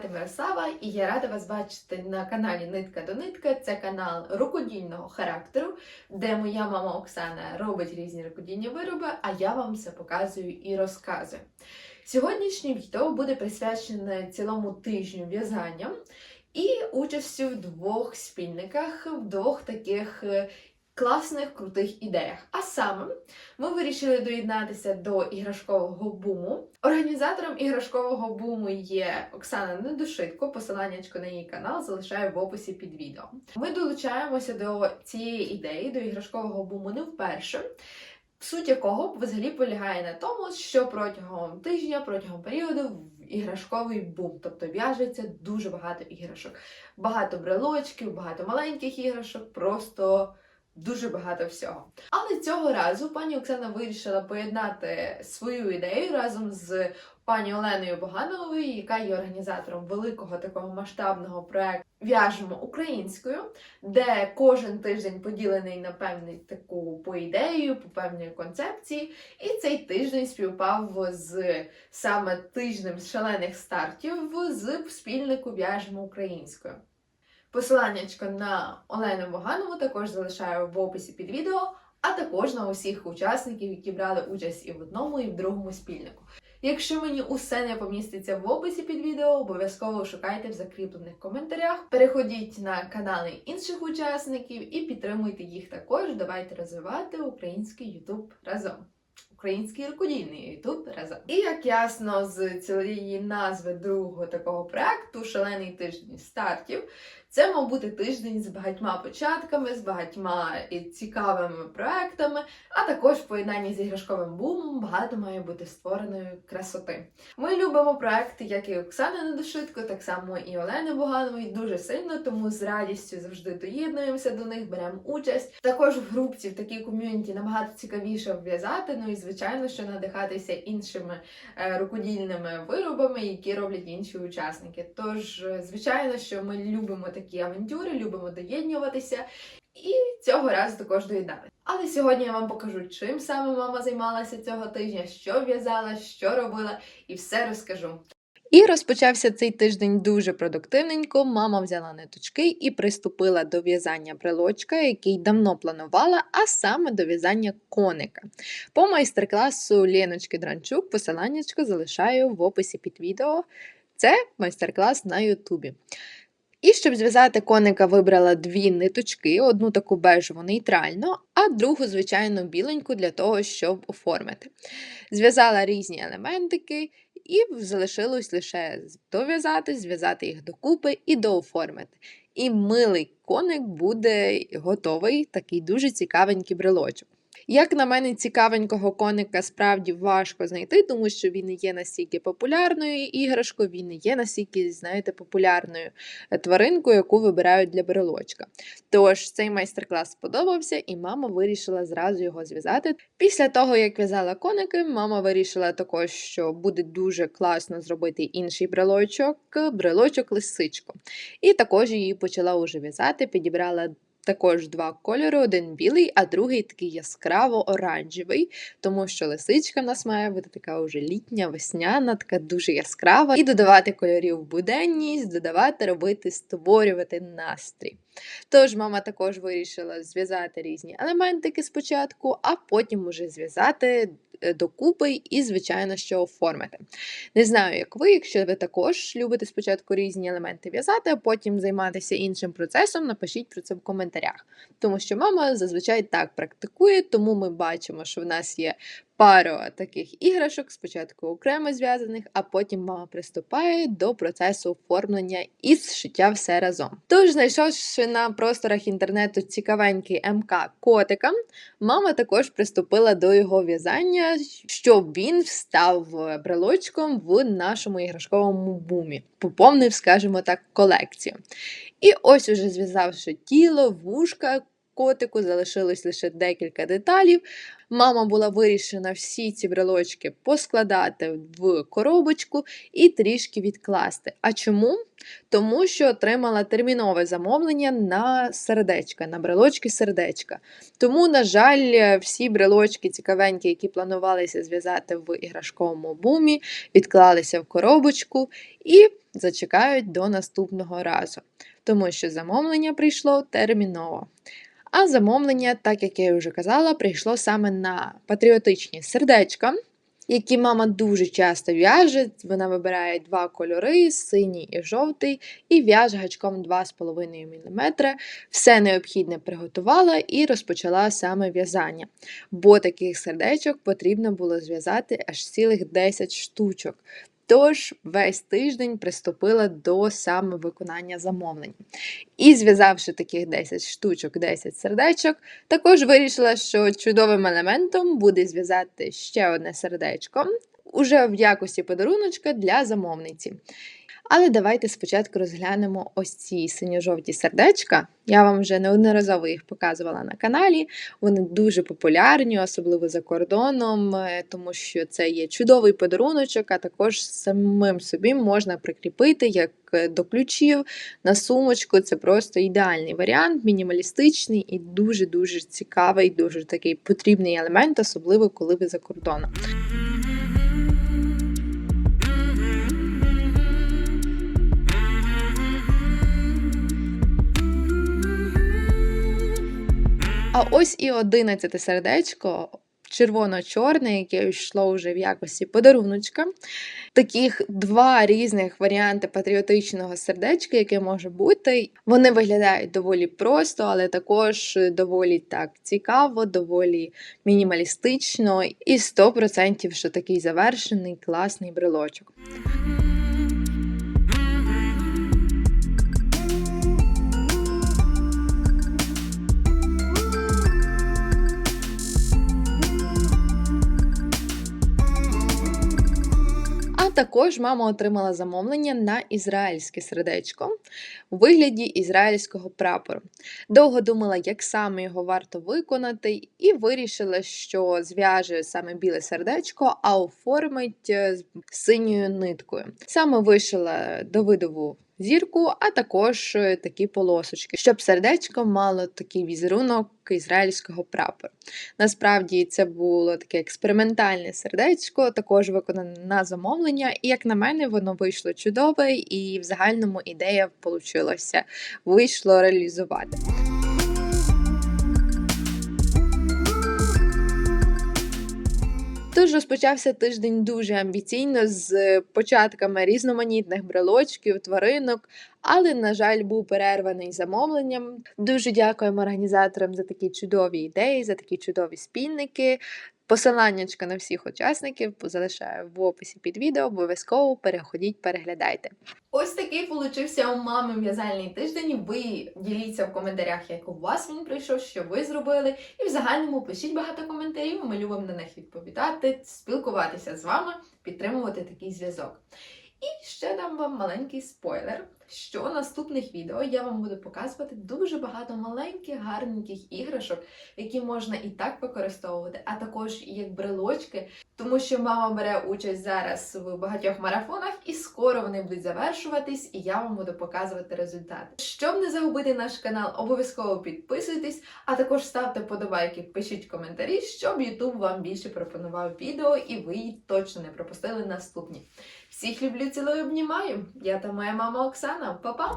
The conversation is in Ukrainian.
звати Мирослава, і я рада вас бачити на каналі Нитка до Нитка. Це канал рукодільного характеру, де моя мама Оксана робить різні рукодільні вироби, а я вам все показую і розказую. Сьогоднішнє відео буде присвячене цілому тижню в'язання і участю в двох спільниках, в двох таких е, класних крутих ідеях. А саме, ми вирішили доєднатися до іграшкового буму. Організатором іграшкового буму є Оксана Недушитко. Посиланнячко на її канал залишаю в описі під відео. Ми долучаємося до цієї ідеї, до іграшкового буму не вперше. Суть якого взагалі полягає на тому, що протягом тижня, протягом періоду іграшковий бум, тобто в'яжеться дуже багато іграшок, багато брелочків, багато маленьких іграшок, просто дуже багато всього. Але цього разу пані Оксана вирішила поєднати свою ідею разом з пані Оленою Богановою, яка є організатором великого такого масштабного проекту В'яжемо українською, де кожен тиждень поділений на певну таку по ідею, по певної концепції. І цей тиждень співпав з саме тижнем шалених стартів з спільнику В'яжемо українською. Посиланнячко на Олену Боганову також залишаю в описі під відео, а також на усіх учасників, які брали участь і в одному, і в другому спільнику. Якщо мені усе не поміститься в описі під відео, обов'язково шукайте в закріплених коментарях. Переходіть на канали інших учасників і підтримуйте їх також. Давайте розвивати український YouTube разом. Український рукодільний YouTube разом. І як ясно з цієї назви другого такого проекту Шалений тиждень стартів, це мав бути тиждень з багатьма початками, з багатьма цікавими проектами, а також в поєднанні з іграшковим бумом багато має бути створеної красоти. Ми любимо проекти, як і Оксана Недошитко, так само і Олени Боганової дуже сильно, тому з радістю завжди доєднуємося до них, беремо участь. Також в групці в такій ком'юніті набагато цікавіше в'язати. Ну і звичайно, що надихатися іншими е, рукодільними виробами, які роблять інші учасники. Тож, е, звичайно, що ми любимо такі авантюри, любимо доєднюватися. І цього разу також доїдали. Але сьогодні я вам покажу, чим саме мама займалася цього тижня, що в'язала, що робила, і все розкажу. І розпочався цей тиждень дуже продуктивненько. Мама взяла ниточки і приступила до в'язання брелочка, який давно планувала, а саме до в'язання коника. По майстер-класу Леночки Дранчук посиланнячко залишаю в описі під відео. Це майстер-клас на Ютубі. І щоб зв'язати коника, вибрала дві ниточки, одну таку бежеву нейтральну, а другу, звичайно, біленьку для того, щоб оформити. Зв'язала різні елементики, і залишилось лише дов'язати, зв'язати їх докупи і дооформити. І милий коник буде готовий, такий дуже цікавенький брелочок. Як на мене, цікавенького коника справді важко знайти, тому що він не є настільки популярною іграшкою, він не є настільки, знаєте, популярною тваринкою, яку вибирають для брелочка. Тож цей майстер-клас сподобався, і мама вирішила зразу його зв'язати. Після того, як в'язала коники, мама вирішила також, що буде дуже класно зробити інший брелочок, брелочок лисичку. І також її почала уже в'язати, підібрала. Також два кольори: один білий, а другий такий яскраво-оранжевий, тому що лисичка в нас має бути така вже літня, весняна, така дуже яскрава. І додавати кольорів буденність, додавати, робити, створювати настрій. Тож мама також вирішила зв'язати різні елементики спочатку, а потім уже зв'язати докупи і, звичайно, що оформити. Не знаю, як ви, якщо ви також любите спочатку різні елементи в'язати, а потім займатися іншим процесом, напишіть про це в коментарях. Тому що мама зазвичай так практикує, тому ми бачимо, що в нас є пару таких іграшок, спочатку окремо зв'язаних, а потім мама приступає до процесу оформлення і зшиття все разом. Тож, знайшовши на просторах інтернету цікавенький МК котика, мама також приступила до його в'язання, щоб він став брелочком в нашому іграшковому бумі, поповнив, скажімо так, колекцію. І ось уже зв'язавши тіло, вушка котику залишилось лише декілька деталів. Мама була вирішена всі ці брелочки поскладати в коробочку і трішки відкласти. А чому? Тому що отримала термінове замовлення на сердечка, на брелочки сердечка. Тому, на жаль, всі брелочки цікавенькі, які планувалися зв'язати в іграшковому бумі, відклалися в коробочку і зачекають до наступного разу, тому що замовлення прийшло терміново. А замовлення, так як я вже казала, прийшло саме на патріотичні сердечка, які мама дуже часто в'яже. Вона вибирає два кольори: синій і жовтий, і в'яже гачком 2,5 мм. Все необхідне приготувала і розпочала саме в'язання. Бо таких сердечок потрібно було зв'язати аж цілих 10 штучок. Тож весь тиждень приступила до саме виконання замовлень. І зв'язавши таких 10 штучок, 10 сердечок, також вирішила, що чудовим елементом буде зв'язати ще одне сердечко уже в якості подаруночка для замовниці. Але давайте спочатку розглянемо ось ці синьо-жовті сердечка. Я вам вже неодноразово їх показувала на каналі. Вони дуже популярні, особливо за кордоном, е, тому що це є чудовий подаруночок, а також самим собі можна прикріпити як е, до ключів на сумочку. Це просто ідеальний варіант, мінімалістичний і дуже-дуже цікавий, дуже такий потрібний елемент, особливо коли ви за кордоном. А ось і одинадцяте сердечко. Червоно-чорне, яке йшло вже в якості подаруночка. Таких два різних варіанти патріотичного сердечка, яке може бути. Вони виглядають доволі просто, але також доволі так цікаво, доволі мінімалістично і 100% що такий завершений класний брелочок. Також мама отримала замовлення на ізраїльське сердечко у вигляді ізраїльського прапору. Довго думала, як саме його варто виконати, і вирішила, що зв'яже саме біле сердечко, а оформить е, синьою ниткою. Саме вишила Давидову зірку, а також е, такі полосочки, щоб сердечко мало такий візерунок ізраїльського прапору. Насправді це було таке експериментальне сердечко, також виконане на замовлення, і, як на мене, воно вийшло чудове, і в загальному ідея вийшла, вийшло реалізувати. Тож розпочався тиждень дуже амбіційно з початками різноманітних брелочків, тваринок, але, на жаль, був перерваний замовленням. Дуже дякуємо організаторам за такі чудові ідеї, за такі чудові спільники. Посиланнячка на всіх учасників залишаю в описі під відео. Обов'язково переходіть, переглядайте. Ось такий получився у мами в'язальний тиждень. Ви діліться в коментарях, як у вас він прийшов, що ви зробили. І в загальному пишіть багато коментарів. Ми любимо на них відповідати, спілкуватися з вами, підтримувати такий зв'язок. І ще дам вам маленький спойлер, що в наступних відео я вам буду показувати дуже багато маленьких гарненьких іграшок, які можна і так використовувати, а також як брелочки, тому що мама бере участь зараз в багатьох марафонах, і скоро вони будуть завершуватись, і я вам буду показувати результати. Щоб не загубити наш канал, обов'язково підписуйтесь, а також ставте подобайки, пишіть коментарі, щоб YouTube вам більше пропонував відео і ви точно не пропустили наступні. Всіх люблю, цілую, обнімаю. Я та моя мама Оксана. Па-па!